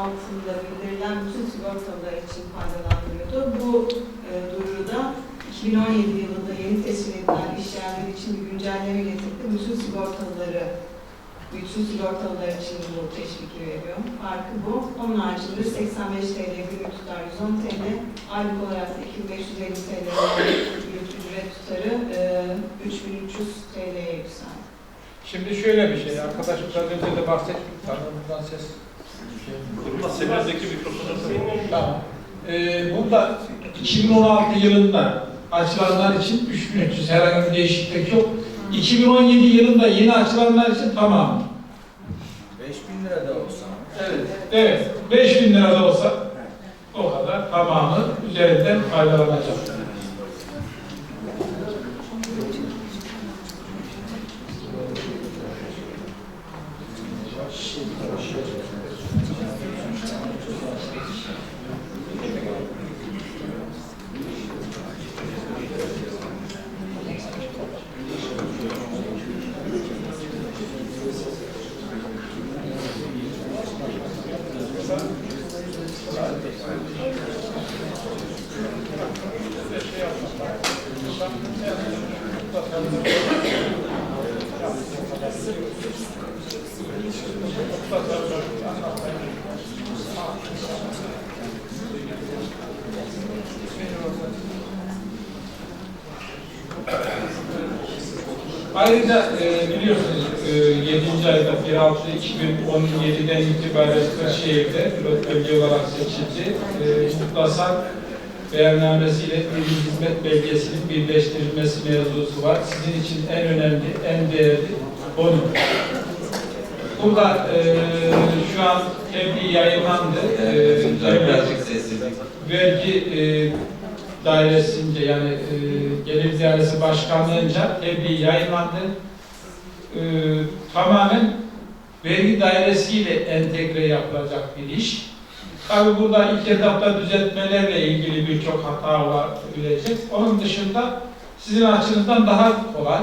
altında bildirilen bütün sigortalar için faydalandırıyordu. Bu e, duyuruda 2017 yılında yeni tescil edilen işyerleri için bir güncelleme getirdi. Bütün sigortaları bütün sigortalılar için bu teşviki veriyor. Farkı bu. Onun haricinde 85 TL günlük tutar 110 TL, aylık olarak da 2550 TL günlük ücret tutarı e, 3300 TL'ye yükseldi. Şimdi şöyle bir şey, arkadaş biraz önce de bahsettik, tanrımdan ses. Kurma semerdeki mikrofonu Tamam. Ee, burada 2016 yılında açılanlar için 3300 herhangi bir değişiklik yok. 2017 yılında yeni açılanlar için tamam. 5000 lira da olsa. Evet. Evet. 5000 lira da olsa o kadar tamamı üzerinden faydalanacak. Ayrıca e, biliyorsunuz e, 7. ayda 1.6.2017'den itibaren Kırşehir'de pilot bölge olarak seçildi. E, muhtasar beyannamesiyle milli hizmet belgesinin birleştirilmesi mevzusu var. Sizin için en önemli, en değerli konu. Burada e, şu an tebliğ yayınlandı. E, Birazcık sessizlik. vergi e, dairesince yani e, gelir dairesi başkanlığınca tebliğ yayınlandı. E, tamamen vergi dairesiyle entegre yapılacak bir iş. Tabi burada ilk etapta düzeltmelerle ilgili birçok hata olabilecek. Onun dışında sizin açınızdan daha kolay.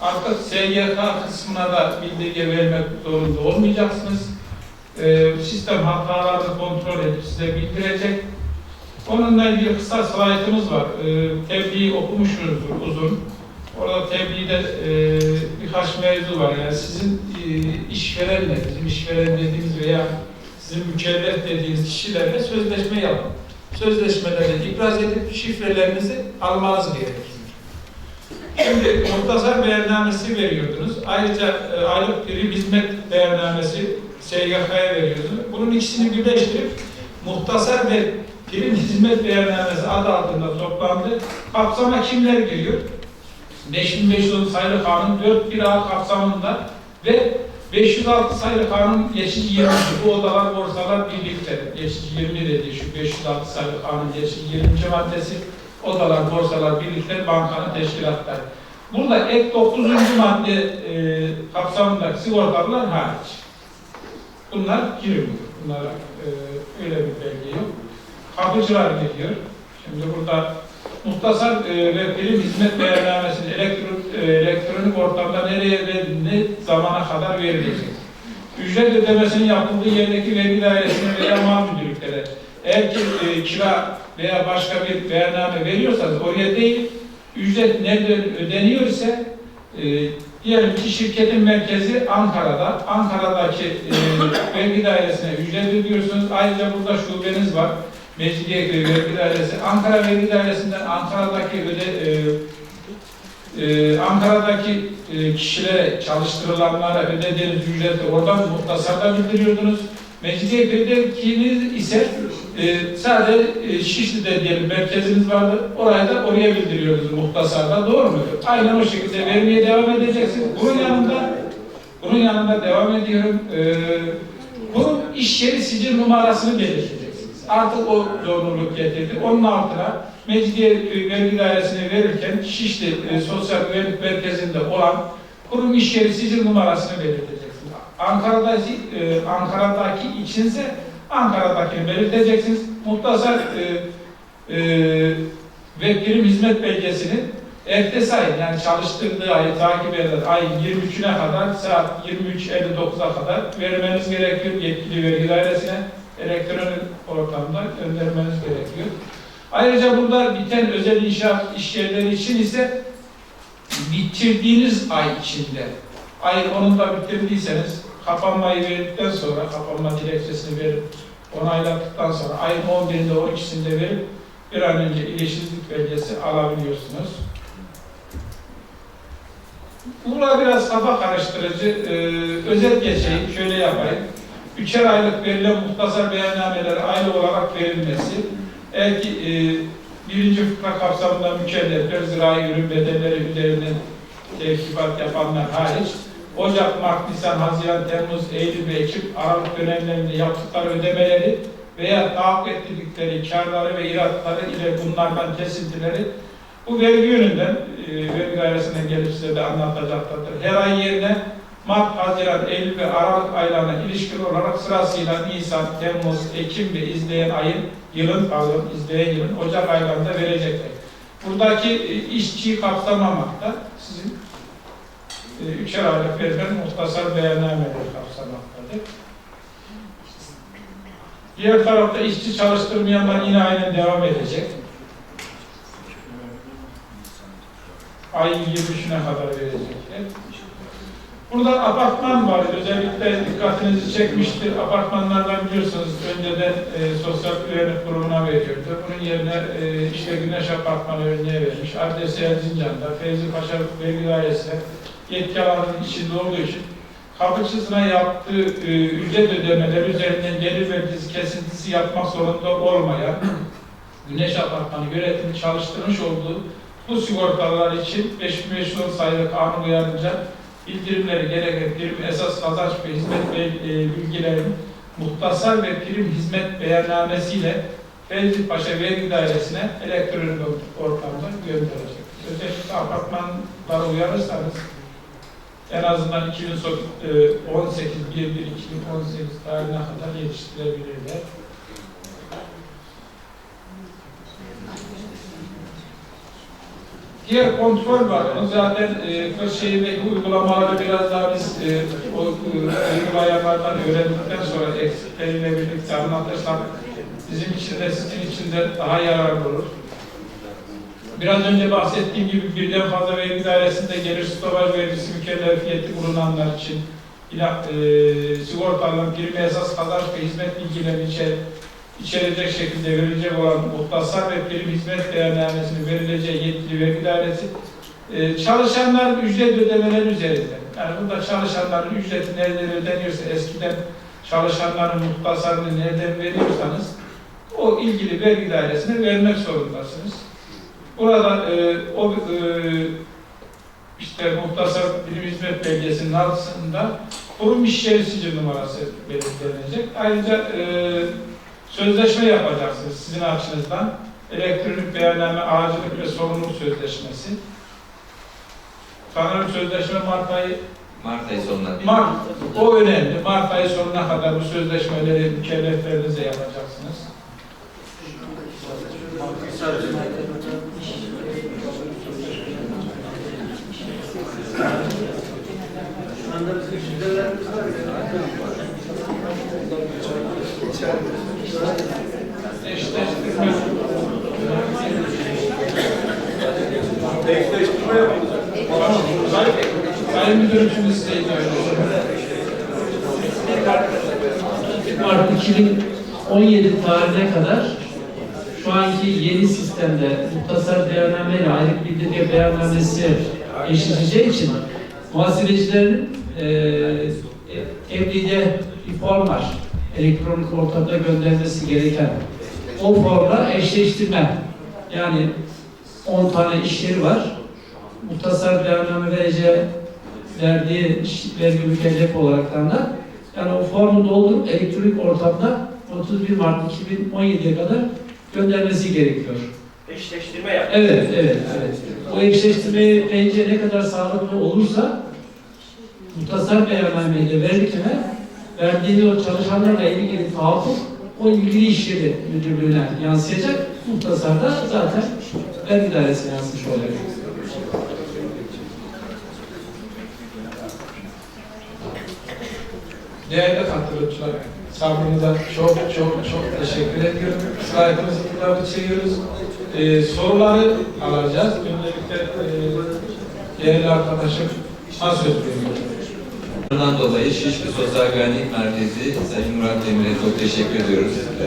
Artık SGK kısmına da bildirge vermek zorunda olmayacaksınız. E, sistem hatalarını kontrol edip size bildirecek. Onunla ilgili kısa slaytımız var. E, tebliği okumuşsunuzdur uzun. Orada tebliğde e, birkaç mevzu var. Yani sizin e, işverenle, bizim işveren dediğimiz veya sizin mükellef dediğiniz kişilerle sözleşme yapın. Sözleşmeleri ibraz edip şifrelerinizi almanız gerekir. Şimdi muhtasar beyannamesi veriyordunuz. Ayrıca e, aylık prim hizmet beyannamesi SGK'ya veriyordunuz. Bunun ikisini birleştirip muhtasar ve prim hizmet beyannamesi adı altında toplandı. Kapsama kimler giriyor? 5510 sayılı kanun 41A kapsamında ve 506 sayılı kanun geçici 20. Bu odalar borsalar birlikte. Geçici 20 dediği şu 506 sayılı kanun geçici 20. maddesi odalar borsalar birlikte bankanın teşkilatları. Burada ek 9. madde e, kapsamındaki sigortalılar hariç. Bunlar girmiyor. Bunlara e, öyle bir belge yok. Kapıcılar geliyor. Şimdi burada muhtasar e, ve prim hizmet beyannamesini elektron, e, elektronik ortamda nereye ve ne zamana kadar verilecek? Ücret ödemesinin yapıldığı yerdeki vergi dairesine veya mal müdürlüklere eğer ki e, kira veya başka bir beyanname veriyorsanız oraya değil, ücret nerede ödeniyor ise e, diyelim ki şirketin merkezi Ankara'da, Ankara'daki e, vergi dairesine ücret ödüyorsunuz. Ayrıca burada şubeniz var. Mecidiyeköy Vergi Dairesi, Ankara Vergi Dairesi'nden Ankara'daki öde, e, e, Ankara'daki e, kişilere, çalıştırılanlara ödediğiniz ücreti oradan muhtasarda bildiriyordunuz. Mecidiyeköy'dekiniz ise e, sadece e, Şişli'de diyelim merkeziniz vardı, oraya da oraya bildiriyordunuz muhtasarda, doğru mudur? Aynen o şekilde vermeye devam edeceksiniz. Bunun yanında, bunun yanında devam ediyorum. E, bunun iş yeri sicil numarasını belirteceksiniz. Artık o zorunluluk getirdi. Onun altına Mecidiyeköy Vergi Dairesi'ne verirken Şişli e, Sosyal Güvenlik Merkezi'nde olan kurum iş yeri sicil numarasını belirteceksiniz. Ankara'daki, e, Ankara'daki içinse Ankara'dakini belirteceksiniz. Muhtasar e, e, ve prim hizmet belgesini ertesi ay yani çalıştırdığı ayı takip eden ay 23'üne kadar saat 23.59'a kadar vermeniz gerekiyor yetkili vergi dairesine elektronik ortamda göndermeniz gerekiyor. Ayrıca burada biten özel inşaat işyerleri için ise bitirdiğiniz ay içinde ayın 10'unda bitirdiyseniz kapanmayı verdikten sonra kapanma dilekçesini verip onaylattıktan sonra ayın 11'inde 12'sinde verip bir an önce ilişkilik belgesi alabiliyorsunuz. Burada biraz kafa karıştırıcı. Ee, özet geçeyim, şöyle yapayım. Üçer aylık verilen muhtasar beyannameler aylı olarak verilmesi, eğer ki e, birinci fıkra kapsamında mükellefler, zirai ürün bedelleri üzerinden tevkifat yapanlar hariç, Ocak, Mart, Nisan, Haziran, Temmuz, Eylül ve Ekim Aralık dönemlerinde yaptıkları ödemeleri veya tahakkuk ettirdikleri karları ve iratları ile bunlardan kesintileri bu vergi yönünden e, vergi dairesinden gelip size de anlatacaktır. Her ay yerine Mart, Haziran, Eylül ve Aralık aylarına ilişkin olarak sırasıyla Nisan, Temmuz, Ekim ve izleyen ayın, yılın pardon, izleyen yılın Ocak aylarında verecekler. Buradaki e, işçiyi kapsamamakta, sizin e, üçer aylık verilen muhtasar beyannameleri kapsamaktadır. Diğer tarafta işçi çalıştırmayanlar yine aynen devam edecek. Ayın 23'üne kadar verecekler. Burada apartman var. Özellikle dikkatinizi çekmiştir. Apartmanlardan biliyorsunuz önceden e, sosyal güvenlik kurumuna veriyordu. Bunun yerine e, işte Güneş Apartmanı örneğe vermiş. Adresi Erzincan'da, Feyzi Paşa Vergi Dairesi yetki içinde olduğu için kapıcısına yaptığı e, ücret ödemeleri üzerinden gelir vergisi kesintisi yapmak zorunda olmayan Güneş Apartmanı yönetimi çalıştırmış olduğu bu sigortalar için 5510 sayılı kanun uyarınca bildirimleri gereken prim esas kazanç ve hizmet be- e, bilgilerinin muhtasar ve prim hizmet beyannamesiyle Fevzi Paşa Vergi Dairesi'ne elektronik ortamda gönderecek. Özellikle apartmanlara uyarırsanız en azından 2018 1 1 2018 tarihine kadar yetiştirebilirler. Diğer kontrol var. Onu zaten e, Kırşehir'deki uygulamaları biraz daha biz e, o e, uygulayanlardan öğrendikten sonra eksikleriyle birlikte anlatırsak bizim için de sizin için de daha yararlı olur. Biraz önce bahsettiğim gibi birden fazla vergi dairesinde gelir stopaj vergisi mükellefiyeti bulunanlar için yine e, sigortaların primi esas kazanç ve hizmet bilgilerini içer, içerecek şekilde verilecek olan muhtasar ve prim hizmet beyannamesinin verileceği yetkili vergi dairesi e, çalışanların ücret ödemeleri üzerinden. Yani burada çalışanların ücreti nereden ödeniyorsa eskiden çalışanların muhtasarını nereden veriyorsanız o ilgili vergi dairesine vermek zorundasınız. Burada e, o e, işte muhtasar bilim hizmet belgesinin altında kurum iş yeri numarası belirlenecek. Ayrıca e, sözleşme yapacaksınız sizin açınızdan. Elektronik beyanname aracılık ve sorumluluk sözleşmesi. Sanırım sözleşme Mart ayı Mart ayı sonuna. Mart, o önemli. Mart ayı sonuna kadar bu sözleşmeleri mükelleflerinize yapacaksınız. Eşleştirme. Sayın, Sayın Müdürüm şimdi size itiyorum. 1 Mart 2017 tarihine kadar şu anki yeni sistemde muhtasar beyanname ile aylık bildirge beyannamesi eşleşeceği için muhasebecilerin e, evliliğe bir form var. Elektronik ortamda göndermesi gereken. O formla eşleştirme. Yani 10 tane iş yeri var. Muhtasar beyanname vereceği verdiği vergi mükellef olaraktan da yani o formu doldurup elektronik ortamda 31 Mart 2017'ye kadar göndermesi gerekiyor. Eşleştirme yap. Evet, evet, evet. O eşleştirmeyi bence ne kadar sağlıklı olursa muhtasar beyannameyle verirken verdiği o çalışanlarla ilgili tahakkuk o ilgili işleri müdürlüğüne yansıyacak. Muhtasarda zaten vergi dairesine yansımış olacak. Değerli katılımcılar, sabrınıza çok çok çok teşekkür ediyorum. Slaytımızı burada çeviriyoruz. Ee, soruları alacağız. Öncelikle e, değerli arkadaşım, ha söz veriyorum. Bundan dolayı Şişli Sosyal Güvenlik Merkezi Sayın Murat Demir'e çok teşekkür ediyoruz. Ee,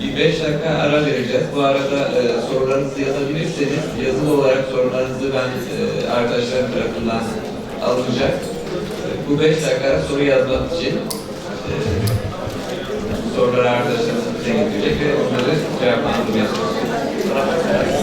bir beş dakika ara vereceğiz. Bu arada e, sorularınızı yazabilirseniz yazılı olarak sorularınızı ben e, arkadaşlarım tarafından alınacak. E, bu beş dakika soru yazmak için e, soruları arkadaşlarımız bize getirecek ve onları cevaplandırmaya çalışacağız.